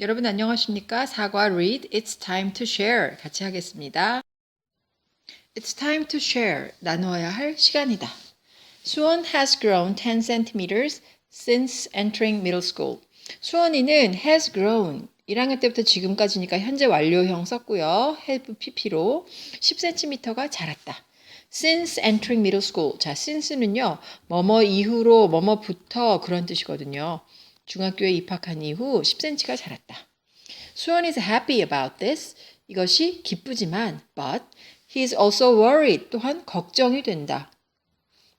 여러분 안녕하십니까? 사과 read It's time to share 같이 하겠습니다. It's time to share 나누어야 할 시간이다. 수원 has grown 10 centimeters since entering middle school. 수원이는 has grown 1학년 때부터 지금까지니까 현재 완료형 썼고요. have pp로 10cm가 자랐다. since entering middle school. 자, since는요. 뭐뭐 이후로 뭐뭐부터 그런 뜻이거든요. 중학교에 입학한 이후 10cm가 자랐다. 수원 is happy about this. 이것이 기쁘지만 but he is also worried. 또한 걱정이 된다.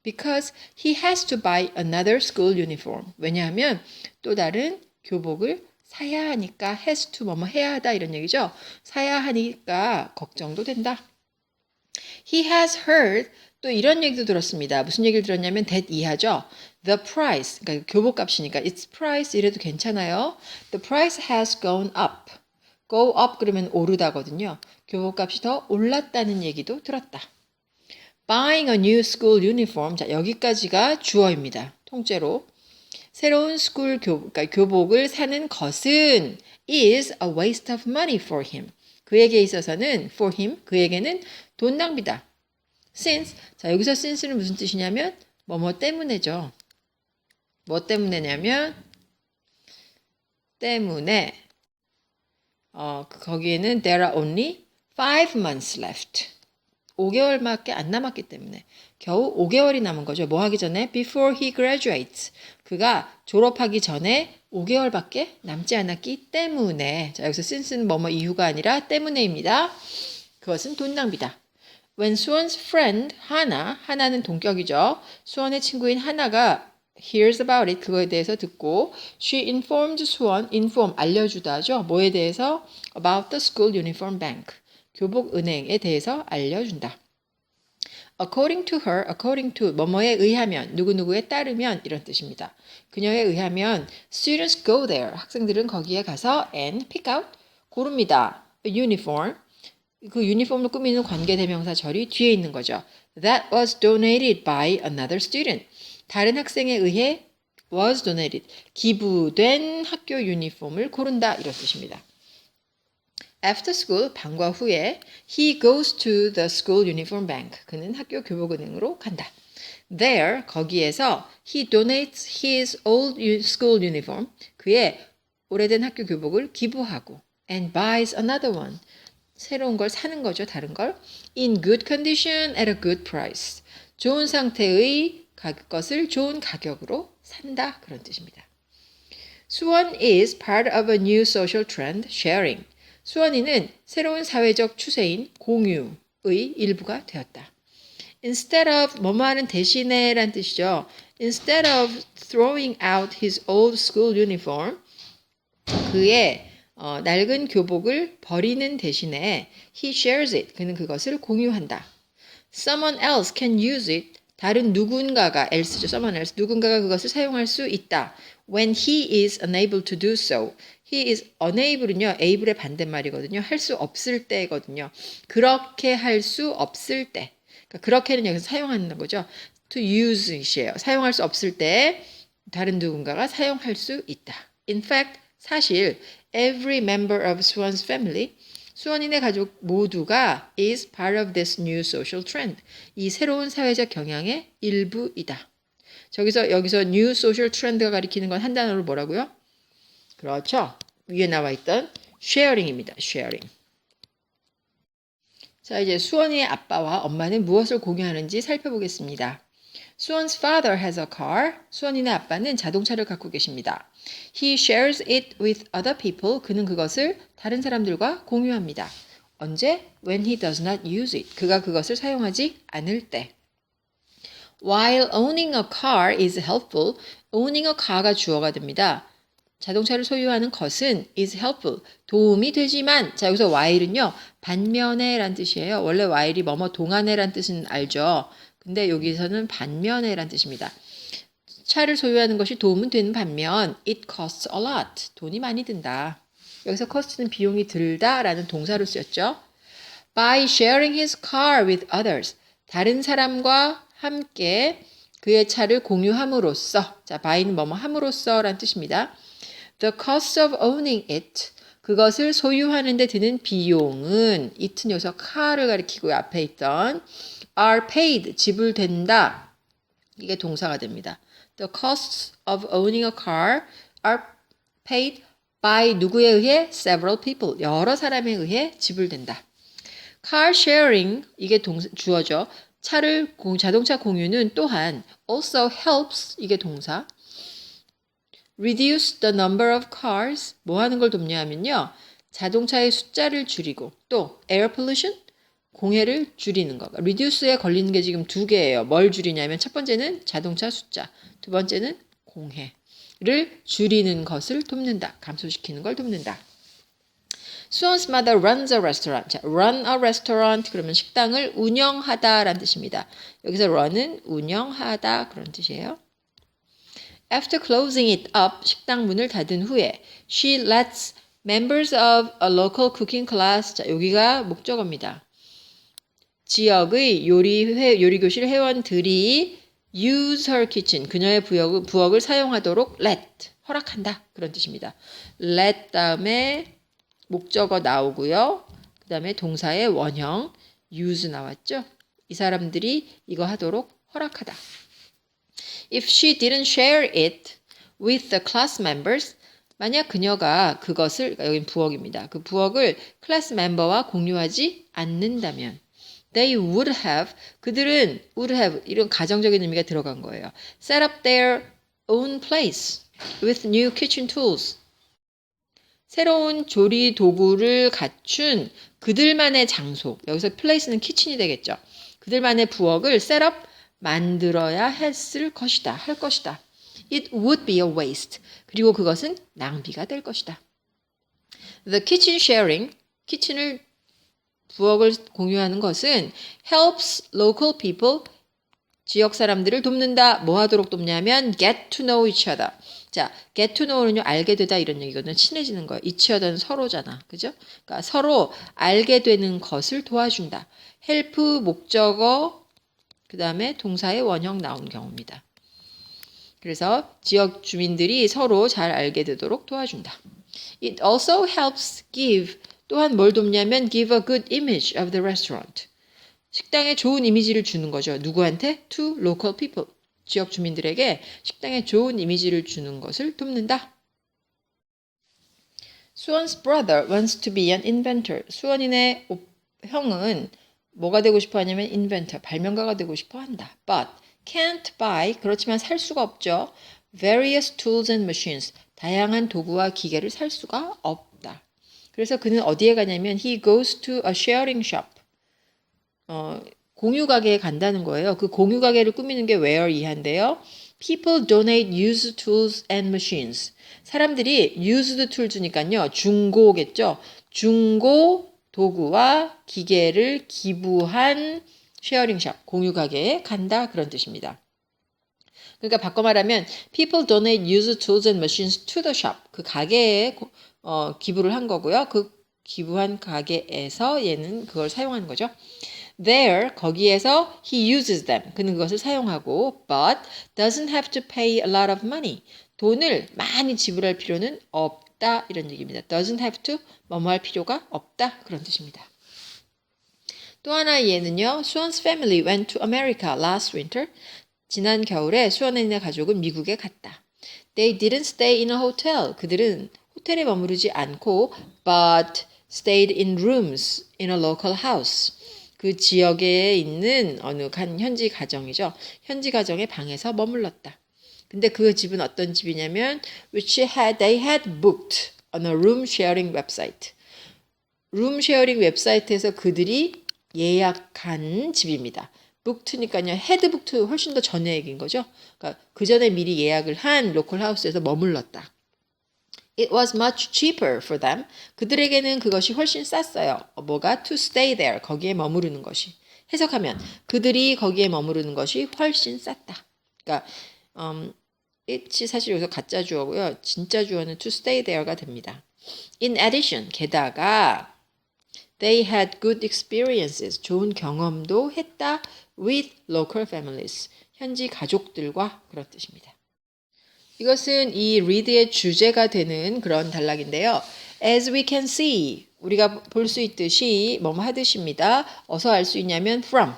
Because he has to buy another school uniform. 왜냐하면 또 다른 교복을 사야 하니까 has to 뭐뭐 해야 하다 이런 얘기죠. 사야 하니까 걱정도 된다. He has heard 또 이런 얘기도 들었습니다. 무슨 얘기를 들었냐면 that 이하죠. The price, 그러니까 교복값이니까 its price 이래도 괜찮아요. The price has gone up. go up 그러면 오르다거든요. 교복값이 더 올랐다는 얘기도 들었다. Buying a new school uniform. 자, 여기까지가 주어입니다. 통째로. 새로운 스쿨 교, 그러니까 교복을 사는 것은 is a waste of money for him. 그에게 있어서는 for him, 그에게는 돈 낭비다. since 자 여기서 since는 무슨 뜻이냐면 뭐뭐 때문에죠. 뭐 때문에냐면 때문에 어 거기에는 there are only five months left. 5개월밖에 안 남았기 때문에 겨우 5개월이 남은 거죠. 뭐 하기 전에 before he graduates. 그가 졸업하기 전에 5개월밖에 남지 않았기 때문에 자 여기서 since는 뭐뭐 이유가 아니라 때문에입니다. 그것은 돈 낭비다. When Swan's friend 하나, 하나는 동격이죠. 수원의 친구인 하나가 hears about it 그거에 대해서 듣고 she informed Swan inform 알려주다죠. 뭐에 대해서 about the school uniform bank 교복 은행에 대해서 알려준다. According to her, according to 뭐뭐에 의하면 누구누구에 따르면 이런 뜻입니다. 그녀에 의하면 students go there 학생들은 거기에 가서 and pick out 고릅니다. Uniform 그 유니폼을 꾸미는 관계 대명사 절이 뒤에 있는 거죠. That was donated by another student. 다른 학생에 의해 was donated. 기부된 학교 유니폼을 고른다. 이런 뜻입니다. After school, 방과 후에 he goes to the school uniform bank. 그는 학교 교복은행으로 간다. There, 거기에서 he donates his old school uniform. 그의 오래된 학교 교복을 기부하고 and buys another one. 새로운 걸 사는 거죠. 다른 걸. In good condition at a good price. 좋은 상태의 것을 좋은 가격으로 산다. 그런 뜻입니다. 수원 is part of a new social trend, sharing. 수원이는 새로운 사회적 추세인 공유의 일부가 되었다. Instead of 뭐뭐 하는 대신에 란 뜻이죠. Instead of throwing out his old school uniform, 그의 어, 낡은 교복을 버리는 대신에 he shares it. 그는 그것을 공유한다. Someone else can use it. 다른 누군가가 else죠. Someone else. 누군가가 그것을 사용할 수 있다. When he is unable to do so. He is unable은요. able의 반대말이거든요. 할 수 없을 때거든요. 그렇게 할 수 없을 때. 그러니까 그렇게는 여기서 사용하는 거죠. To use it이에요. 사용할 수 없을 때 다른 누군가가 사용할 수 있다. In fact, 사실 every member of Swan's family 수원인의 가족 모두가 is part of this new social trend. 이 새로운 사회적 경향의 일부이다. 저기서 여기서 new social trend가 가리키는 건 한 단어로 뭐라고요? 그렇죠. 위에 나와 있던 sharing입니다. sharing. 자, 이제 수원이의 아빠와 엄마는 무엇을 공유하는지 살펴보겠습니다. 수원's father has a car. 수원이네 아빠는 자동차를 갖고 계십니다. He shares it with other people. 그는 그것을 다른 사람들과 공유합니다. 언제? When he does not use it. 그가 그것을 사용하지 않을 때. While owning a car is helpful, owning a car가 주어가 됩니다. 자동차를 소유하는 것은 is helpful. 도움이 되지만, 자, 여기서 while은요, 반면에 란 뜻이에요. 원래 while이 뭐뭐 동안에 란 뜻은 알죠. 근데 여기서는 반면에 란 뜻입니다. 차를 소유하는 것이 도움은 되는 반면 it costs a lot. 돈이 많이 든다. 여기서 cost는 비용이 들다라는 동사로 쓰였죠. By sharing his car with others. 다른 사람과 함께 그의 차를 공유함으로써 자, by는 뭐뭐 함으로써라는 뜻입니다. The cost of owning it. 그것을 소유하는 데 드는 비용은 it은 여기서 car를 가리키고 앞에 있던 are paid 지불된다. 이게 동사가 됩니다. The costs of owning a car are paid by 누구에 의해? several people. 여러 사람에 의해 지불된다. car sharing 이게 동사, 주어죠. 차를 공- 자동차 공유는 또한 also helps 이게 동사. reduce the number of cars 뭐 하는 걸 돕냐면요. 자동차의 숫자를 줄이고 또 air pollution 공해를 줄이는 거. reduce에 걸리는 게 지금 두 개예요. 뭘 줄이냐면 첫 번째는 자동차 숫자, 두 번째는 공해를 줄이는 것을 돕는다. 감소시키는 걸 돕는다. 수원's mother runs a restaurant. 자, run a restaurant 그러면 식당을 운영하다라는 뜻입니다. 여기서 run은 운영하다 그런 뜻이에요. After closing it up, 식당 문을 닫은 후에 she lets members of a local cooking class 자, 여기가 목적어입니다. 지역의 요리 회, 요리 교실 회원들이 use her kitchen, 그녀의 부엌을, 부엌을 사용하도록 let, 허락한다. 그런 뜻입니다. let 다음에 목적어 나오고요. 그 다음에 동사의 원형 use 나왔죠. 이 사람들이 이거 하도록 허락하다. If she didn't share it with the class members, 만약 그녀가 그것을 여기 부엌입니다. 그 부엌을 클래스 멤버와 공유하지 않는다면 they would have 그들은 would have 이런 가정적인 의미가 들어간 거예요. set up their own place with new kitchen tools. 새로운 조리 도구를 갖춘 그들만의 장소. 여기서 place는 키친이 되겠죠. 그들만의 부엌을 셋업 만들어야 했을 것이다. 할 것이다. It would be a waste. 그리고 그것은 낭비가 될 것이다. The kitchen sharing, 키친을 부엌을 공유하는 것은 helps local people 지역 사람들을 돕는다. 뭐 하도록 돕냐면 get to know each other. 자, get to know는요 알게 되다 이런 얘기거든요. 친해지는 거예요. each other는 서로잖아. 그죠? 그러니까 서로 알게 되는 것을 도와준다. help 목적어 그다음에 동사의 원형 나온 경우입니다. 그래서 지역 주민들이 서로 잘 알게 되도록 도와준다. It also helps give 또한 뭘 돕냐면 give a good image of the restaurant. 식당에 좋은 이미지를 주는 거죠. 누구한테? To local people. 지역 주민들에게 식당에 좋은 이미지를 주는 것을 돕는다. 수원's brother wants to be an inventor. 오- 형은 뭐가 되고 싶어 하냐면 inventor, 발명가가 되고 싶어 한다. But can't buy, 그렇지만 살 수가 없죠. various tools and machines, 다양한 도구와 기계를 살 수가 없다. 그래서 그는 어디에 가냐면 he goes to a sharing shop. 어, 공유 가게에 간다는 거예요. 그 공유 가게를 꾸미는 게 where 이한데요. People donate used tools and machines. 사람들이 used tools니까요. 중고겠죠. 중고 도구와 기계를 기부한 쉐어링샵, 공유 가게에 간다 그런 뜻입니다. 그러니까 바꿔 말하면 people donate used tools and machines to the shop. 그 가게에 고- 어, 기부를 한 거고요. 그 기부한 가게에서 얘는 그걸 사용하는 거죠. There 거기에서 he uses them. 그는 그것을 사용하고 but doesn't have to pay a lot of money. 돈을 많이 지불할 필요는 없다 이런 얘기입니다. doesn't have to 뭐뭐 할 필요가 없다 그런 뜻입니다. 또 하나 얘는요. 수원's family went to America last winter. 지난 겨울에 수원의 가족은 미국에 갔다. They didn't stay in a hotel. 그들은 호텔에 머무르지 않고 but stayed in rooms in a local house. 그 지역에 있는 어느 한 현지 가정이죠. 현지 가정의 방에서 머물렀다. 근데 그 집은 어떤 집이냐면 which had they had booked on a room sharing website. 룸 쉐어링 웹사이트에서 그들이 예약한 집입니다. 북트니까요. 헤드 북트 훨씬 더 전에 얘기인 거죠. 그러니까 그 전에 미리 예약을 한 로컬 하우스에서 머물렀다. It was much cheaper for them. 그들에게는 그것이 훨씬 쌌어요. 어, 뭐가 to stay there. 거기에 머무르는 것이. 해석하면 그들이 거기에 머무르는 것이 훨씬 쌌다. 그러니까 음, it이 사실 여기서 가짜 주어고요. 진짜 주어는 to stay there가 됩니다. In addition, 게다가 They had good experiences. 좋은 경험도 했다 with local families. 현지 가족들과 그런 뜻입니다. 이것은 이 read의 주제가 되는 그런 단락인데요. As we can see, 우리가 볼 수 있듯이 뭐뭐 하듯입니다. 어서 알 수 있냐면 from.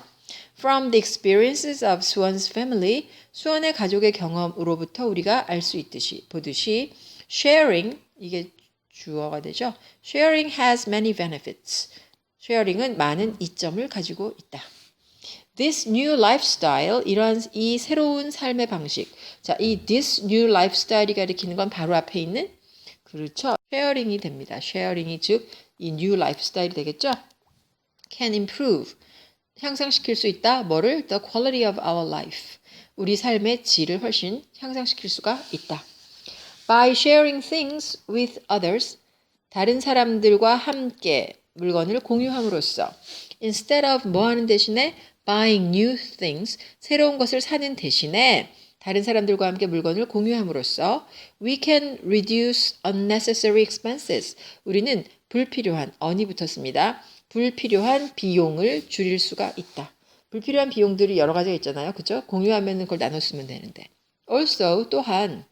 From the experiences of Swan's family, 수원의 가족의 경험으로부터 우리가 알 수 있듯이 보듯이 sharing 이게 주어가 되죠. Sharing has many benefits. sharing은 많은 이점을 가지고 있다. This new lifestyle, 이러한 이 새로운 삶의 방식. 자, 이 this new lifestyle이 가리키는 건 바로 앞에 있는 그렇죠. sharing이 됩니다. sharing이 즉 이 new lifestyle이 되겠죠. can improve 향상시킬 수 있다. 뭐를? The quality of our life. 우리 삶의 질을 훨씬 향상시킬 수가 있다. By sharing things with others, 다른 사람들과 함께 물건을 공유함으로써 instead of 뭐 하는 대신에 buying new things, 새로운 것을 사는 대신에 다른 사람들과 함께 물건을 공유함으로써 we can reduce unnecessary expenses. 우리는 불필요한 언이 붙었습니다. 불필요한 비용을 줄일 수가 있다. 불필요한 비용들이 여러 가지가 있잖아요. 그죠? 공유하면 그걸 나눠 쓰면 되는데. Also 또한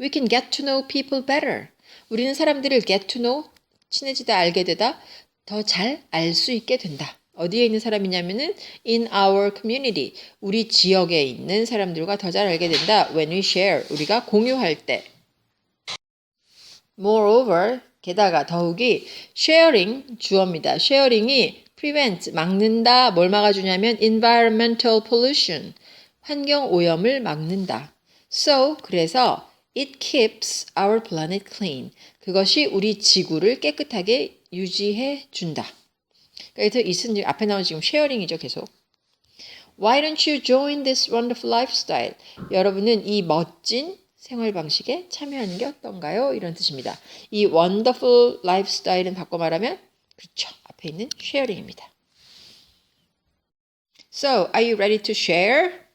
we can get to know people better. 우리는 사람들을 get to know 친해지다 알게 되다 더 잘 알 수 있게 된다. 어디에 있는 사람이냐면은 in our community 우리 지역에 있는 사람들과 더 잘 알게 된다. when we share 우리가 공유할 때. Moreover 게다가 더욱이 sharing 주어입니다. sharing이 prevent 막는다. 뭘 막아주냐면 environmental pollution 환경 오염을 막는다. So 그래서 it keeps our planet clean. 그것이 우리 지구를 깨끗하게 유지해 준다. 그래서 이슨 앞에 나온 지금 쉐어링이죠, 계속. Why don't you join this wonderful lifestyle? 여러분은 이 멋진 생활 방식에 참여하는 게 어떤가요? 이런 뜻입니다. 이 wonderful lifestyle은 바꿔 말하면 그렇죠. 앞에 있는 sharing입니다. So, are you ready to share?